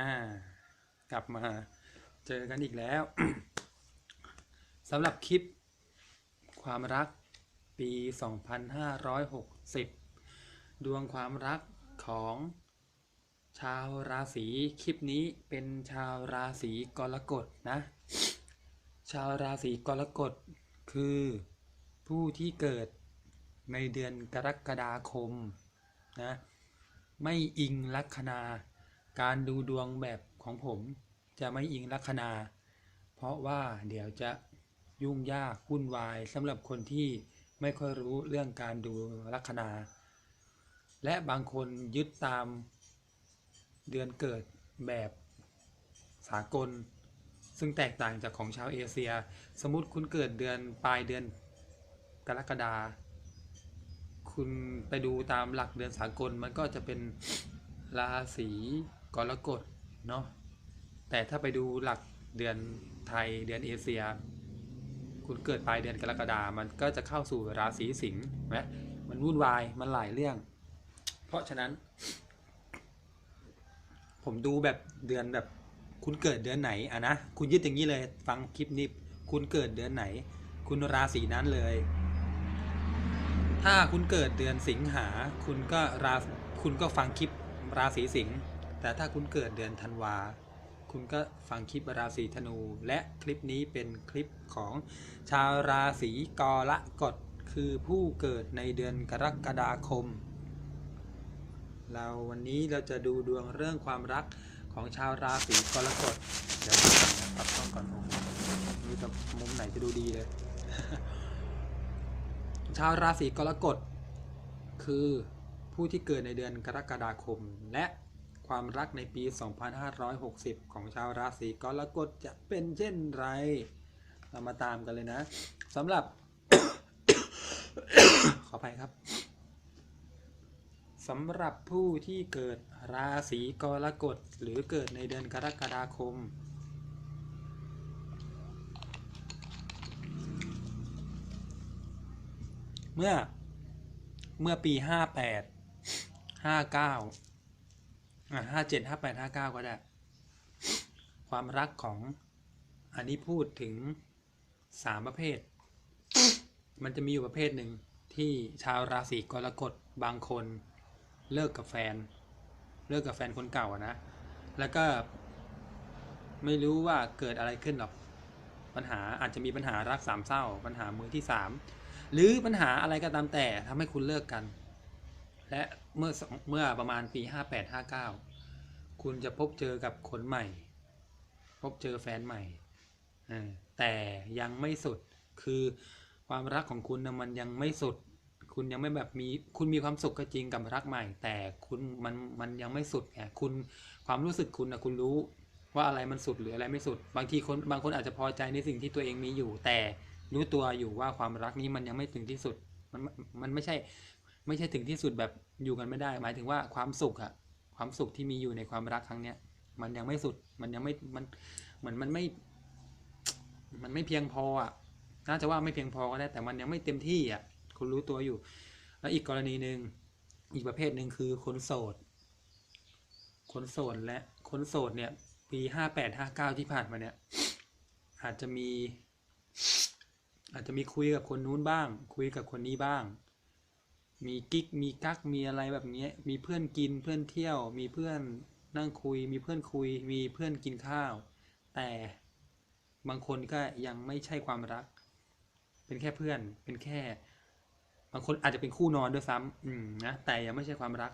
อ่ากลับมาเจอกันอีกแล้วสำหรับคลิปความรักปี 2560 ดวงความรักของชาวราศีคลิปนี้เป็นชาวราศีกรกฎนะ ชาวราศีกรกฎคือผู้ที่เกิดในเดือนกรกฎาคมนะไม่อิงลัคนา การดูดวงแบบของผมจะไม่อิงลัคนา เพราะว่าเดี๋ยวจะยุ่งยากวุ่นวายสำหรับคนที่ไม่ค่อยรู้เรื่องการดูลัคนา และบางคนยึดตามเดือนเกิดแบบสากล ซึ่งแตกต่างจากของชาวเอเชีย สมมติคุณเกิดเดือนปลายเดือนกรกฎาคุณไปดูตามหลักเดือนสากลมันก็จะเป็นราศี กรกฎเนาะแต่ถ้าไปดูหลักเดือนไทยเดือนเอเชีย คุณเกิดปลายเดือนกรกฎามันก็จะเข้าสู่ราศีสิงห์ไหมมันวุ่นวายมันหลายเรื่อง เพราะฉะนั้น ผมดูแบบเดือนแบบ คุณเกิดเดือนไหนอะนะคุณยึดอย่างนี้เลย ฟังคลิปนี้คุณเกิดเดือนไหน คุณราศีนั้นเลย ถ้าคุณเกิดเดือนสิงหา คุณก็ราคุณก็ฟังคลิปราศีสิงห์ แต่ถ้าคุณเกิดเดือนธันวา คุณก็ฟังคลิปราศีธนู และคลิปนี้เป็นคลิปของชาวราศีกรกฎคือผู้เกิดในเดือนกรกฎาคม เราวันนี้เราจะดูดวงเรื่องความรักของชาวราศีกรกฎเดี๋ยวปรับกล้องก่อนผมไม่จะมุมไหนจะดูดีเลย ชาวราศีกรกฎคือผู้ที่เกิดในเดือนกรกฎาคม และ ความรักในปี 2560 ของชาวราศีกรกฎจะเป็นเช่นไร เรามาตามกันเลยนะสำหรับ ขออภัยครับสำหรับผู้ที่เกิดราศีกรกฎหรือเกิดในเดือนกรกฎาคม เมื่อเมื่อปีห้าแปด ห้าเก้าอ่าห้าเจ็ดห้าแปดห้าเก้าก็ได้ ความรักของอันนี้พูดถึงสามประเภท มันจะมีอยู่ประเภทหนึ่งที่ชาวราศีกรกฎบางคนเลิกกับแฟน เลิกกับแฟนคนเก่าอะนะ แล้วก็ไม่รู้ว่าเกิดอะไรขึ้นหรอก ปัญหาอาจจะมีปัญหารักสามเศร้า ปัญหามือที่สามหรือปัญหาอะไรก็ตามแต่ทำให้คุณเลิกกัน และ เมื่อสองเมื่อประมาณปีห้าแปดห้าเก้าคุณจะพบเจอกับคนใหม่ พบเจอแฟนใหม่ แต่ยังไม่สุดคือความรักของคุณนะมันยังไม่สุด คุณยังไม่แบบมีคุณมีความสุขก็จริงกับรักใหม่ แต่คุณมันมันยังไม่สุดไงคุณความรู้สึกคุณนะคุณรู้ว่าอะไรมันสุดหรืออะไรไม่สุด บางทีคนบางคนอาจจะพอใจในสิ่งที่ตัวเองมีอยู่ แต่รู้ตัวอยู่ว่าความรักนี้มันยังไม่ถึงที่สุด มันมันไม่ใช่ ไม่ใช่ถึงที่สุดแบบอยู่กันไม่ได้ หมายถึงว่าความสุขอะความสุขที่มีอยู่ในความรักครั้งเนี้ย มันยังไม่สุดมันยังไม่มันเหมือนมันไม่ มันไม่เพียงพออะน่าจะว่าไม่เพียงพอก็ได้แต่มันยังไม่เต็มที่อะคุณรู้ตัวอยู่ แล้วอีกกรณีหนึ่งอีกประเภทหนึ่งคือคนโสด คนโสดและคนโสดเนี่ย ปีห้าแปดห้าเก้าที่ผ่านมาเนี่ย อาจจะมี อาจจะมีคุยกับคนนู้นบ้าง คุยกับคนนี้บ้าง มีกิ๊กมีกักมีอะไรแบบนี้มีเพื่อนกินเพื่อนเที่ยว มีเพื่อนนั่งคุย มีเพื่อนคุย มีเพื่อนกินข้าว แต่บางคนก็ยังไม่ใช่ความรัก เป็นแค่เพื่อน เป็นแค่ บางคนอาจจะเป็นคู่นอนด้วยซ้ำอืมนะแต่ยังไม่ใช่ความรัก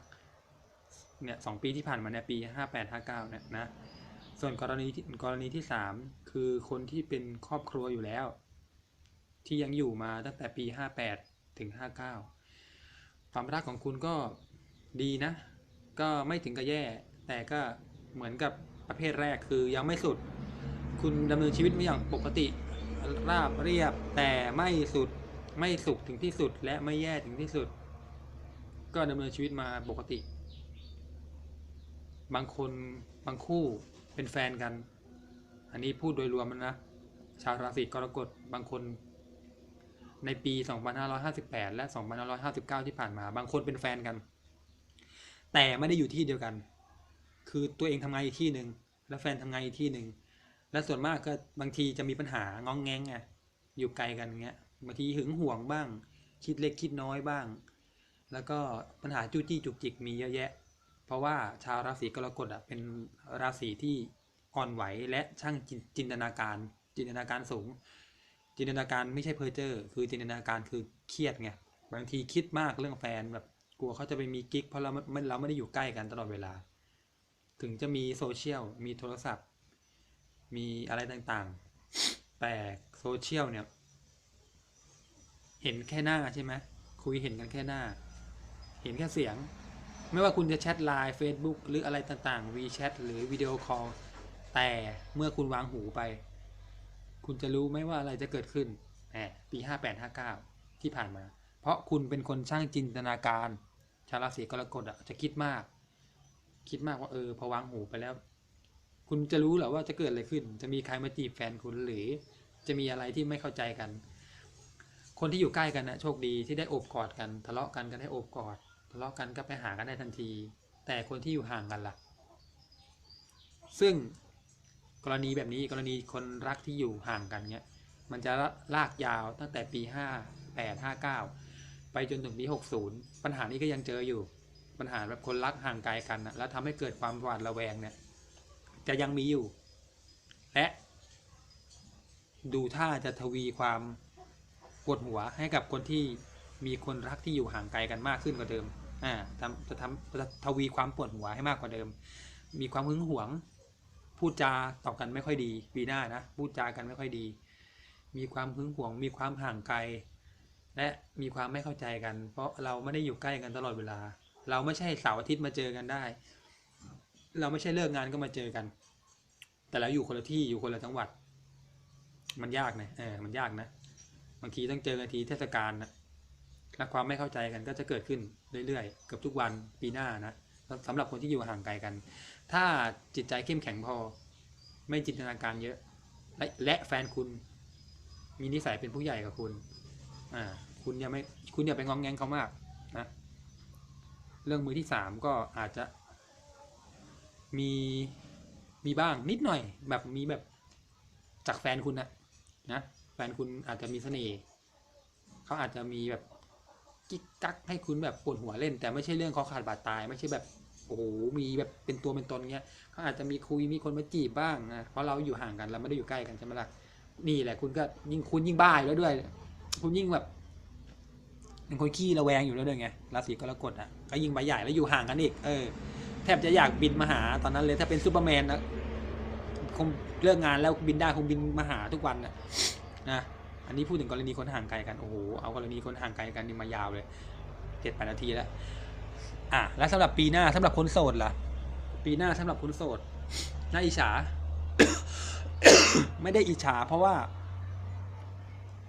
เนี่ยสองปีที่ผ่านมาเนี่ยปีห้าแปดห้าเก้าเนี่ยนะส่วนกรณีที่กรณีที่สามคือคนที่เป็นครอบครัวอยู่แล้ว ที่ยังอยู่มาตั้งแต่ปีห้าแปดถึงห้าเก้า ความรักของคุณก็ดีนะ ก็ไม่ถึงกับแย่ แต่ก็เหมือนกับประเภทแรกคือยังไม่สุด คุณดำเนินชีวิตม่อย่างปกติ ราบเรียบแต่ไม่สุดไม่สุขถึงที่สุดและไม่แย่ถึงที่สุด ก็ดำเนินชีวิตมาปกติ บางคนบางคู่เป็นแฟนกัน อันนี้พูดโดยรวมนะ ชาวราศีกรกฎบางคน ในปี 2558 และ 2559 ที่ผ่านมา บางคนเป็นแฟนกัน แต่ไม่ได้อยู่ที่เดียวกัน คือตัวเองทำงานอีกที่หนึ่งแล้วแฟนทำงานอีกที่หนึ่งแล้วส่วนมากก็บางทีจะมีปัญหางองแงงไงอยู่ไกลกันเงี้ยบางทีหึงหวงบ้าง คิดเล็กคิดน้อยบ้าง แล้วก็ปัญหาจู้จี้จุกจิกมีเยอะแยะ เพราะว่าชาวราศีกรกฎอะเป็นราศีที่อ่อนไหวและช่างจจินตนาการจินตนาการสูง จินตนาการไม่ใช่เพอร์เจอร์ คือจินตนาการคือเครียดไงบางทีคิดมากเรื่องแฟนแบบกลัวเขาจะไปมีกิ๊กเพราะเราไม่เราไม่ได้อยู่ใกล้กันตลอดเวลา ถึงจะมีโซเชียลมีโทรศัพท์ มีอะไรต่างๆ แต่โซเชียลเนี่ย เห็นแค่หน้าใช่ไหมคุยเห็นกันแค่หน้า เห็นแค่เสียง ไม่ว่าคุณจะแชทไลน์ Facebook หรืออะไรต่างๆ WeChat หรือวิดีโอคอลแต่เมื่อคุณวางหูไป คุณจะรู้ไหมว่าอะไรจะเกิดขึ้นแหมปี5859ที่ผ่านมา เพราะคุณเป็นคนช่างจินตนาการ ชาวราศีกรกฎอะจะคิดมาก คิดมากว่าเออพอวางหูไปแล้ว คุณจะรู้เหรอว่าจะเกิดอะไรขึ้น จะมีใครมาจีบแฟนคุณหรือจะมีอะไรที่ไม่เข้าใจกัน คนที่อยู่ใกล้กันนะโชคดีที่ได้โอบกอดกันทะเลาะกันก็ได้โอบกอด ทะเลาะกันก็ไปหากันได้ทันที แต่คนที่อยู่ห่างกันล่ะ ซึ่ง กรณีแบบนี้กรณีคนรักที่อยู่ห่างกันเนี้ยมันจะลากยาวตั้งแต่ปีห้าแปดห้าเก้าไปจนถึงปีหกศูนย์ปัญหานี้ก็ยังเจออยู่ ปัญหาแบบคนรักห่างไกลกันนะแล้วทำให้เกิดความหวาดระแวงเนี่ยจะยังมีอยู่ และ ดูท่าจะทวีความปวดหัวให้กับคนที่มีคนรักที่อยู่ห่างไกลกันมากขึ้นกว่าเดิมอ่าทำจะทำจะทวีความปวดหัวให้มากกว่าเดิม มีความหึงหวง พูดจาต่อกันไม่ค่อยดี ปีหน้านะพูดจากันไม่ค่อยดี มีความหึงหวง มีความห่างไกล และมีความไม่เข้าใจกัน เพราะเราไม่ได้อยู่ใกล้กันตลอดเวลา เราไม่ใช่เสาร์อาทิตย์มาเจอกันได้ เราไม่ใช่เลิกงานก็มาเจอกัน แต่เราอยู่คนละที่อยู่คนละจังหวัด มันยากนะเออมันยากนะบางทีต้องเจอกันทีเทศกาลนะและความไม่เข้าใจกันก็จะเกิดขึ้นเรื่อยๆเกือบทุกวันปีหน้านะ สำหรับคนที่อยู่ห่างไกลกัน ถ้าจิตใจเข้มแข็งพอ ไม่จินตนาการเยอะ และและแฟนคุณ มีนิสัยเป็นผู้ใหญ่กับคุณอ่าคุณอย่าไม่คุณอย่าไปงองแงงเขามากนะเรื่องมือที่สามก็อาจจะมีมีบ้างนิดหน่อยแบบมีแบบจากแฟนคุณนะนะแฟนคุณอาจจะมีเสน่ห์เขาอาจจะมีแบบกิ๊กกักให้คุณแบบปวดหัวเล่น แต่ไม่ใช่เรื่องคอขาดบาดตาย ไม่ใช่แบบ โอ้โหมีแบบเป็นตัวเป็นตนเงี้ยเขาอาจจะมีคุยมีคนมาจีบบ้างนะเพราะเราอยู่ห่างกันเราไม่ได้อยู่ใกล้กันใช่ไหมล่ะนี่แหละคุณก็ยิ่งคุณยิ่งบ้าแล้วด้วย คุณยิ่งแบบเป็นคนขี้ระแวงอยู่แล้วด้วยไงราศีกรกฎอะก็ยิ่งใบใหญ่แล้วอยู่ห่างกันอีกเออแทบจะอยากบินมาหาตอนนั้นเลยถ้าเป็นซูเปอร์แมนนะคงเลิกงานแล้วบินได้คงบินมาหาทุกวันนะนะอันนี้พูดถึงกรณีคนห่างไกลกันโอ้โหเอากรณีคนห่างไกลกันนี่มายาวเลยเจ็ดแปดนาทีแล้ว อะแล้วสำหรับปีหน้าสำหรับคนโสดล่ะ ปีหน้าสำหรับคนโสดน่าอิจฉา ไม่ได้อิจฉา เพราะว่า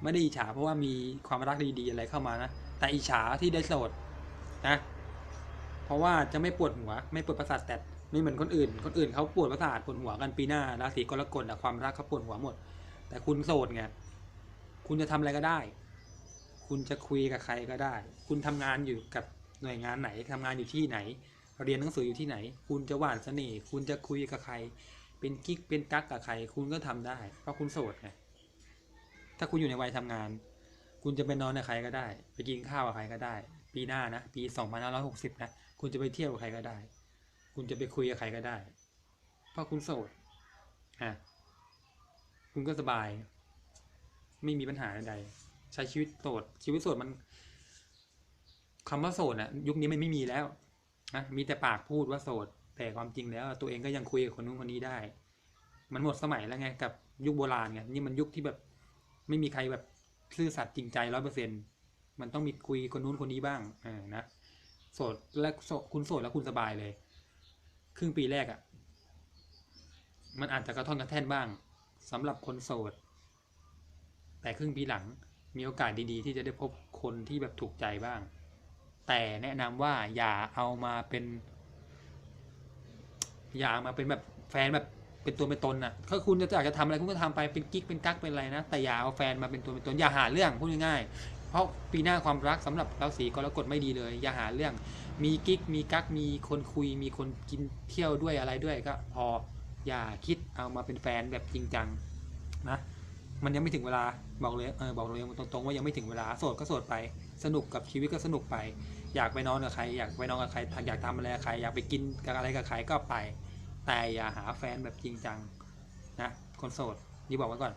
ไม่ได้อิจฉา เพราะว่ามีความรักดีๆอะไรเข้ามานะแต่อิจฉาที่ได้โสดนะ เพราะว่าจะไม่ปวดหัว ไม่ปวดประสาทแต่ไม่เหมือนคนอื่น คนอื่นเขาปวดประสาทปวดหัวกันปีหน้าราศีกรกฎอะความรักเขาปวดหัวหมด แต่คุณโสดไงคุณจะทำอะไรก็ได้ คุณจะคุยกับใครก็ได้ คุณทำงานอยู่กับ หน่วยงานไหนทำงานอยู่ที่ไหน เรียนหนังสืออยู่ที่ไหน คุณจะหวานเสน่ห์คุณจะคุยกับใคร เป็นกิ๊กเป็นกั๊กกับใคร คุณก็ทำได้ เพราะคุณโสดไงถ้าคุณอยู่ในวัยทำงาน คุณจะไปนอนกับใครก็ได้ ไปกินข้าวกับใครก็ได้ ปีหน้านะปี2560นะคุณจะไปเที่ยวกับใครก็ได้ คุณจะไปคุยกับใครก็ได้ เพราะคุณโสดอะคุณก็สบาย ไม่มีปัญหาใดใช้ชีวิตโสดชีวิตโสดมัน คำว่าโสดอะยุคนี้มันไม่มีแล้วนะมีแต่ปากพูดว่าโสด แต่ความจริงแล้ว ตัวเองก็ยังคุยกับคนนู้นคนนี้ได้ มันหมดสมัยแล้วไงกับยุคโบราณไงนี่มันยุคที่แบบ ไม่มีใครแบบซื่อสัตย์จริงใจร้อยเปอร์เซ็นมันต้องมีคุยคนนู้นคนนี้บ้างอ่านะโสดและโสคุณโสดแล้วคุณสบายเลย ครึ่งปีแรกอะ่ะ มันอาจจะกระท่อนกระแท่นบ้างสำหรับคนโสด แต่ครึ่งปีหลังมีโอกาสดีๆ ที่จะได้พบคนที่แบบถูกใจบ้าง แต่แนะนำว่าอย่าเอามาเป็น อย่ามาเป็นแบบแฟนแบบเป็นตัวเป็นตนน่ะถ้าคุณจะอยากจะทำอะไรคุณก็ทำไปเป็นกิ๊กเป็นกั๊กเป็นอะไรนะ แต่อย่าเอาแฟนมาเป็นตัวเป็นตนอย่าหาเรื่องพูดง่ายๆเพราะปีหน้าความรักสำหรับราศีกรกฎไม่ดีเลย อย่าหาเรื่อง มีกิ๊กมีกั๊กมีคนคุย มีคนกินเที่ยวด้วยอะไรด้วยก็พออย่าคิดเอามาเป็นแฟนแบบจริงจังนะ มันยังไม่ถึงเวลาบอกเลยเออบอกเลยตรงๆว่ายังไม่ถึงเวลาโสดก็โสดไป สนุกกับชีวิตก็สนุกไป อยากไปนอนกับใคร อยากไปนอนกับใครอยากทำอะไรกับใคร อยากไปกินกับอะไรกับใครก็ไป แต่อย่าหาแฟนแบบจริงจังนะคนโสดนี่บอกไว้ก่อน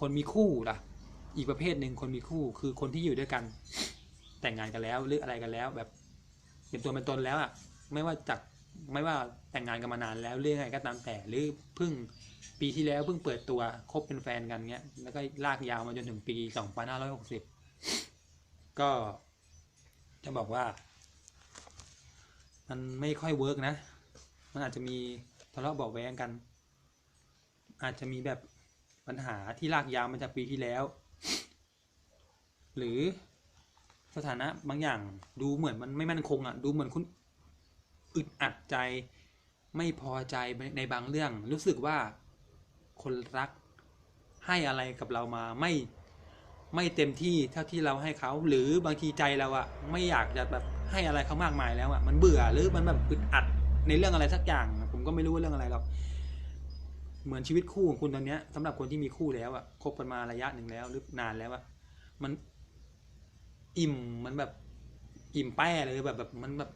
คนมีคู่ล่ะ อีกประเภทหนึ่งคนมีคู่คือคนที่อยู่ด้วยกัน แต่งงานกันแล้วหรืออะไรกันแล้ว แบบเป็นตัวเป็นตนแล้วอะไม่ว่าจากไม่ว่าแต่งงานกันมานานแล้วเรื่องอะไรก็ตามแต่หรือเพิ่ง ปีที่แล้วเพิ่งเปิดตัวคบเป็นแฟนกันเงี้ย แล้วก็ลากยาวมาจนถึงปี2560ก็จะบอกว่า มันไม่ค่อยเวิร์กนะ มันอาจจะมีทะเลาะเบาะแว้งกัน อาจจะมีแบบปัญหาที่ลากยาวมาจากปีที่แล้ว หรือสถานะบางอย่างดูเหมือนมันไม่มั่นคงอะ ดูเหมือนคุณอึดอัดใจ ไม่พอใจในบางเรื่อง รู้สึกว่า คนรักให้อะไรกับเรามาไม่ไม่เต็มที่เท่าที่เราให้เขาหรือบางทีใจเราอะไม่อยากจะแบบให้อะไรเขามากมายแล้วอะมันเบื่อหรือมันแบบอึดอัดในเรื่องอะไรสักอย่าง ผมก็ไม่รู้ว่าเรื่องอะไรหรอกเหมือนชีวิตคู่ของคุณตอนเนี้ยสำหรับคนที่มีคู่แล้วอะคบกันมาระยะหนึ่งแล้ว หรือนานแล้วอะมันอิ่มมันแบบอิ่มแป้เลยแบบแบบมันแบบ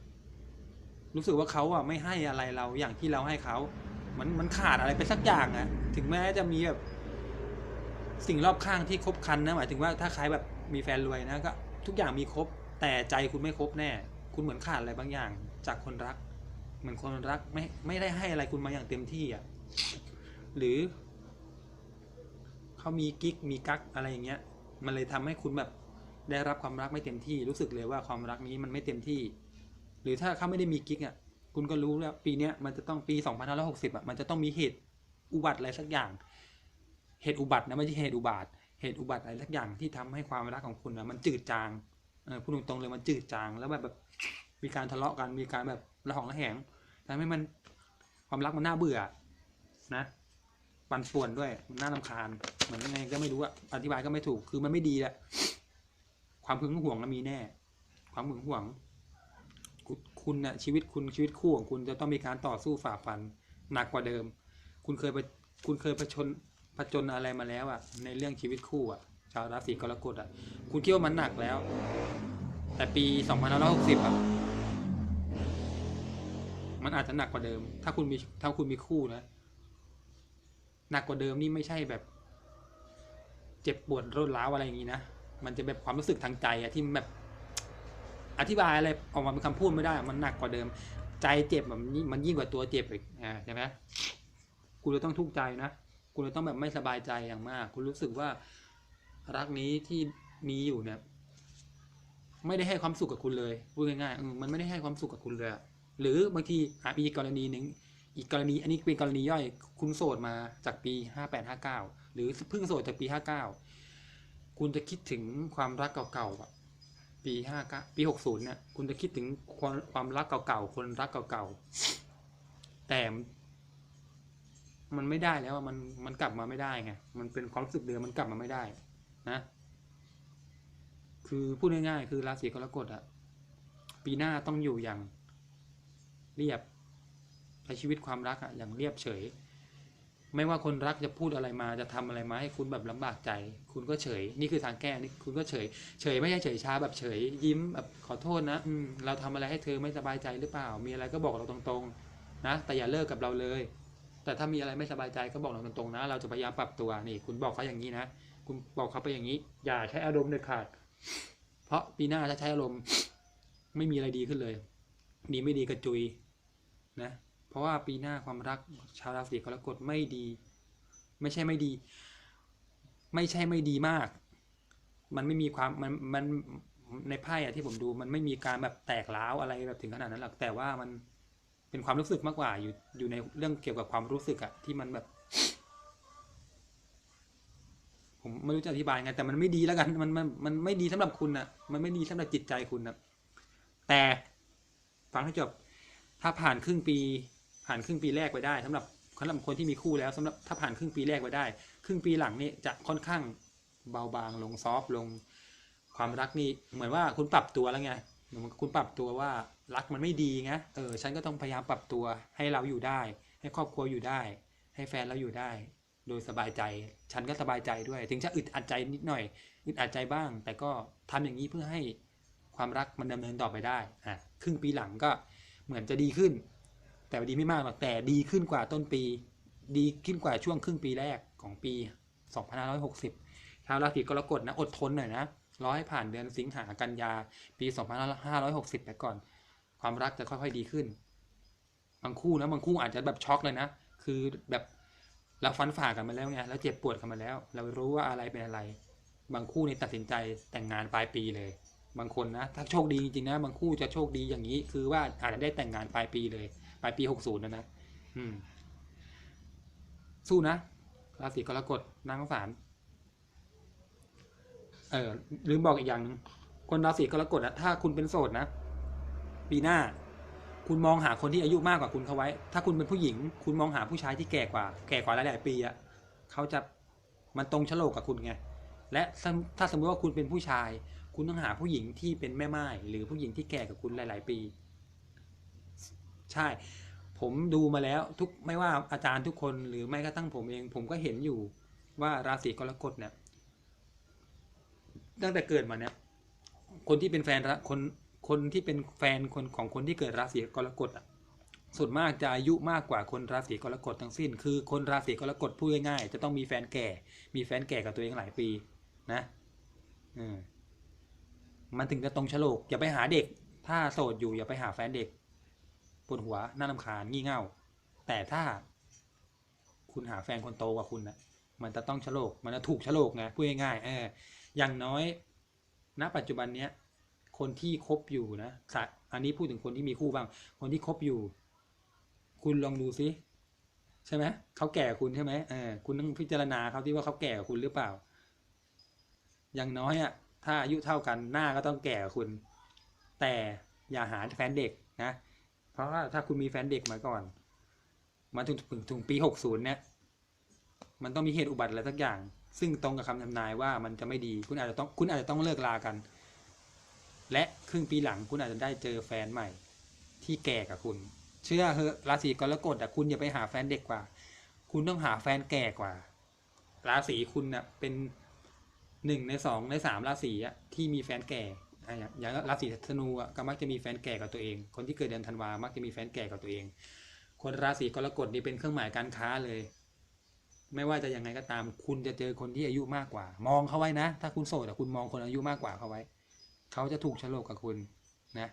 รู้สึกว่าเขาอะไม่ให้อะไรเราอย่างที่เราให้เขา มันมันขาดอะไรไปสักอย่างอะถึงแม้จะมีแบบ สิ่งรอบข้างที่ครบคันนะหมายถึงว่าถ้าใครแบบมีแฟนรวยนะก็ทุกอย่างมีครบ แต่ใจคุณไม่ครบแน่ คุณเหมือนขาดอะไรบางอย่าง จากคนรัก เหมือนคนรักไม่ไม่ได้ให้อะไรคุณมาอย่างเต็มที่อะหรือเขามีกิ๊กมีกักอะไรอย่างเงี้ย มันเลยทำให้คุณแบบได้รับความรักไม่เต็มที่ รู้สึกเลยว่าความรักนี้มันไม่เต็มที่ หรือถ้าเขาไม่ได้มีกิ๊กอะ คุณก็รู้แล้วปีนี้มันจะต้องปี 2560อะมันจะต้องมีเหตุอุบัติอะไรสักอย่าง เหตุอุบัตินะไม่ใช่เหตุอุบาทเหตุอุบัติอะไรสักอย่างที่ทำให้ความรักของคุณนะมันจืดจางเออพูดตรงๆเลยมันจืดจาง แล้วแบบแบบมีการทะเลาะกันมีการแบบระหองระแหงทำให้มันความรักมันน่าเบื่อ นะปั่นป่วนด้วยมันน่ารำคาญเหมือนยังไงก็ไม่รู้อะอธิบายก็ไม่ถูกคือมันไม่ดีแหละความหึงหวงนมีแน่ ความหึงหวง คุณคุณน่ะชีวิตคุณชีวิตคู่ของคุณจะต้องมีการต่อสู้ฝ่าฟันหนักกว่าเดิม คุณเคยคุณเคยประชนผจญอะไรมาแล้วอะในเรื่องชีวิตคู่อะชาวราศีกรกฎอะคุณคิดว่ามันหนักแล้ว แต่ปี2560อยหกสิบอะมันอาจจะหนักกว่าเดิม ถ้าคุณมีถ้าคุณมีคู่นะหนักกว่าเดิมนี่ไม่ใช่แบบ เจ็บปวดรวดร้าวอะไรอย่างนี้นะมันจะแบบความรู้สึกทางใจอะที่แบบ อธิบายอะไรออกมาเป็นคำพูดไม่ได้ มันหนักกว่าเดิม ใจเจ็บแบบนี้มันยิ่งกว่าตัวเจ็บอีกอ่าใช่ไหมคุณจะต้องทุกข์ใจนะคุณจะต้องแบบไม่สบายใจอย่างมากคุณรู้สึกว่ารักนี้ที่มีอยู่เนี่ยไม่ได้ให้ความสุขกับคุณเลยพูดง่ายๆมันไม่ได้ให้ความสุขกับคุณเลย หรือบางทีอามีกรณีหนึ่งอีกกรณีอันนี้เป็นกรณีย่อยคุณโสดมาจากปีห้าแปดห้าเก้าหรือเพิ่งโสดจากปีห้าเก้าคุณจะคิดถึงความรักเก่าๆอะ ปีห้าก้าปีหกศูนย์เนี่ยคุณจะคิดถึงความความรักเก่าๆคนรักเก่าๆแต่มันไม่ได้แล้วมันมันกลับมาไม่ได้ไงมันเป็นความรู้สึกเดิมมันกลับมาไม่ได้ นะ คือพูดง่ายๆคือราศีกรกฎอะปีหน้าต้องอยู่อย่างเรียบใช้ชีวิตความรักอะอย่างเรียบเฉย ไม่ว่าคนรักจะพูดอะไรมาจะทำอะไรมาให้คุณแบบลำบากใจ คุณก็เฉย นี่คือทางแก้นี่คุณก็เฉย เฉยไม่ใช่เฉยช้าแบบเฉย ยิ้มแบบขอโทษนะอืมเราทำอะไรให้เธอไม่สบายใจหรือเปล่า มีอะไรก็บอกเราตรงๆ นะ แต่อย่าเลิกกับเราเลย แต่ถ้ามีอะไรไม่สบายใจก็บอกเราตรงๆนะ เราจะพยายามปรับตัวนี่ คุณบอกเขาอย่างนี้นะ คุณบอกเขาไปอย่างนี้ อย่าใช้อารมณ์เด็ดขาด เพราะปีหน้าถ้าใช้อารมณ์ ไม่มีอะไรดีขึ้นเลย ดีไม่ดีกระจุยนะ เพราะว่าปีหน้าความรักชาวราศีกรกฎไม่ดี ไม่ใช่ไม่ดี ไม่ใช่ไม่ดีมาก มันไม่มีความมันมันในไพ่อะที่ผมดู มันไม่มีการแบบแตกร้าวอะไรแบบถึงขนาดนั้นหรอกแต่ว่ามันเป็นความรู้สึกมากกว่าอยู่อยู่ในเรื่องเกี่ยวกับความรู้สึกอะที่มันแบบ ผมไม่รู้จะอธิบายไงแต่มันไม่ดีแล้วกัน มันมันมันไม่ดีสำหรับคุณอะมันไม่ดีสำหรับจิตใจคุณนะแต่ฟังให้จบถ้าผ่านครึ่งปี ผ่านครึ่งปีแรกไปได้สำหรับสำหรับคนที่มีคู่แล้วสำหรับถ้าผ่านครึ่งปีแรกไปได้ ครึ่งปีหลังนี่จะค่อนข้างเบาบางลงซอฟต์ลง ความรักนี่เหมือนว่าคุณปรับตัวแล้วไงเหมือนคุณปรับตัวว่ารักมันไม่ดีไงเออฉันก็ต้องพยายามปรับตัวให้เราอยู่ได้ ให้ครอบครัวอยู่ได้ ให้แฟนเราอยู่ได้ โดยสบายใจ ฉันก็สบายใจด้วย ถึงจะอึดอัดใจนิดหน่อย อึดอัดใจบ้าง แต่ก็ทำอย่างนี้เพื่อให้ความรักมันดำเนินต่อไปได้อะครึ่งปีหลังก็เหมือนจะดีขึ้น แต่ดีไม่มากหรอกแต่ดีขึ้นกว่าต้นปี ดีขึ้นกว่าช่วงครึ่งปีแรกของปี 2560 ชาวราศีกรกฎนะอดทนหน่อยนะรอให้ผ่านเดือนสิงหากันยา ปี 2560 ไปก่อน ความรักจะค่อยๆดีขึ้น บางคู่นะบางคู่อาจจะแบบช็อกเลยนะ คือแบบเราฟันฝ่ากันมาแล้วไงแล้วเจ็บปวดกันมาแล้ว เรารู้ว่าอะไรเป็นอะไร บางคู่นี่ตัดสินใจแต่งงานปลายปีเลย บางคนนะ ถ้าโชคดีจริงๆนะ บางคู่จะโชคดีอย่างนี้ คือว่าอาจจะได้แต่งงานปลายปีเลย ปลายปี60นะนะอืม สู้นะราศีกรกฎนางสงสารเออลืมบอกอีกอย่างหนึงคนราศีกรกฎอะถ้าคุณเป็นโสดนะปีหน้า คุณมองหาคนที่อายุมากกว่าคุณเขาไว้ ถ้าคุณเป็นผู้หญิง คุณมองหาผู้ชายที่แก่กว่า แก่กว่าหลายๆปีอะเขาจะมันตรงโฉลกกับคุณไงและถ้าสมมติว่าคุณเป็นผู้ชาย คุณต้องหาผู้หญิงที่เป็นแม่ไม้หรือผู้หญิงที่แก่กว่าคุณหลาย ๆ ปี ใช่ ผมดูมาแล้วทุกไม่ว่าอาจารย์ทุกคนหรือแม้กระทั่งผมเอง ผมก็เห็นอยู่ว่าราศีกรกฎเนี่ยตั้งแต่เกิดมาเนี่ยคนที่เป็นแฟนคนคนที่เป็นแฟนคนของคนที่เกิดราศีกรกฎอะส่วนมากจะอายุมากกว่าคนราศีกรกฎทั้งสิ้น คือคนราศีกรกฎพูดง่ายๆจะต้องมีแฟนแก่ มีแฟนแก่กับตัวเองหลายปีนะอืมมันถึงจะตรงฉลกอย่าไปหาเด็ก ถ้าโสดอยู่อย่าไปหาแฟนเด็ก ปวดหัวน่าลำคาญงี่เง่า แต่ถ้า คุณหาแฟนคนโตกว่าคุณนะมันจะต้องโฉลกมันจะถูกโฉลกไงพูดง่ายๆเออ อย่างน้อย ณ ปัจจุบันเนี้ยคนที่คบอยู่นะสะอันนี้พูดถึงคนที่มีคู่บ้าง คนที่คบอยู่ คุณลองดูซิใช่ไหมเขาแก่คุณใช่ไหมเออคุณต้องพิจารณาเขาที่ว่าเขาแก่คุณหรือเปล่า อย่างน้อยอะถ้าอายุเท่ากันหน้าก็ต้องแก่คุณ แต่อย่าหาแฟนเด็กนะ เพราะว่าถ้าคุณมีแฟนเด็กมาก่อน มาถึงถึงถึงปีหกศูนย์เนี่ย มันต้องมีเหตุอุบัติอะไรสักอย่าง ซึ่งตรงกับคำทำนายว่ามันจะไม่ดี คุณอาจจะต้องคุณอาจจะต้องเลิกลากัน และครึ่งปีหลังคุณอาจจะได้เจอแฟนใหม่ ที่แก่กับคุณ เชื่อเหอะราศีกรกฎอะคุณอย่าไปหาแฟนเด็กกว่า คุณต้องหาแฟนแก่กว่า ราศีคุณน่ะเป็นหนึ่งในสองในสามราศีอะที่มีแฟนแก่ อย่างอย่างราศีธนูอะก็มักจะมีแฟนแก่กับตัวเอง คนที่เกิดเดือนธันวามักจะมีแฟนแก่กับตัวเอง คนราศีกรกฎนี่เป็นเครื่องหมายการค้าเลย ไม่ว่าจะยังไงก็ตาม คุณจะเจอคนที่อายุมากกว่า มองเขาไว้นะ ถ้าคุณโสดแต่คุณมองคนอายุมากกว่าเขาไว้ เขาจะถูกฉลกกับคุณนะ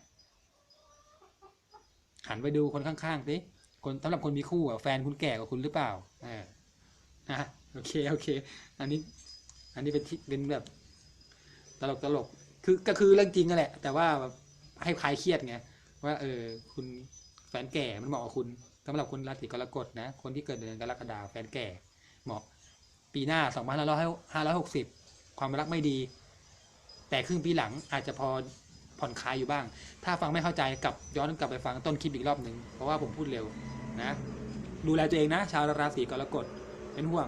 หันไปดูคนข้างๆสิคนสำหรับคนมีคู่อะแฟนคุณแก่กว่าคุณหรือเปล่าอ่าอะโอเคโอเค อันนี้ อันนี้เป็นเป็นแบบตลกตลก คือก็คือเรื่องจริงนั่นแหละ แต่ว่าแบบให้คลายเครียดไงว่า เออ คุณแฟนแก่มันเหมาะกับคุณสำหรับคนราศีกรกฎนะ คนที่เกิดเดือนกรกฎาคมแฟนแก่เหมาะ ปีหน้าสองพันห้าร้อยหกสิบความรักไม่ดี แต่ครึ่งปีหลังอาจจะพอผ่อนคลายอยู่บ้าง ถ้าฟังไม่เข้าใจกลับย้อนกลับไปฟังต้นคลิปอีกรอบหนึ่งเพราะว่าผมพูดเร็วนะ ดูแลตัวเองนะ ชาวราศีกรกฎเป็นห่วง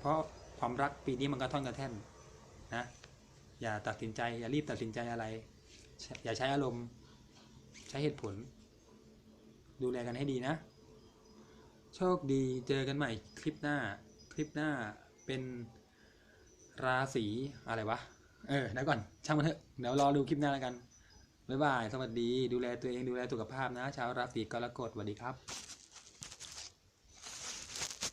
เพราะความรักปีนี้มันก็ท่อนกระแท่น อย่าตัดสินใจ อย่ารีบตัดสินใจอะไร อย่าใช้อารมณ์ใช้เหตุผล ดูแลกันให้ดีนะ โชคดีเจอกันใหม่คลิปหน้า คลิปหน้าเป็นราศีอะไรวะ เออเดี๋ยวก่อน ช่างมันเถอะ เดี๋ยวรอดูคลิปหน้าแล้วกัน บ๊ายบาย สวัสดี ดูแลตัวเอง ดูแลสุขภาพนะ ชาวราศีกรกฎสวัสดีครับ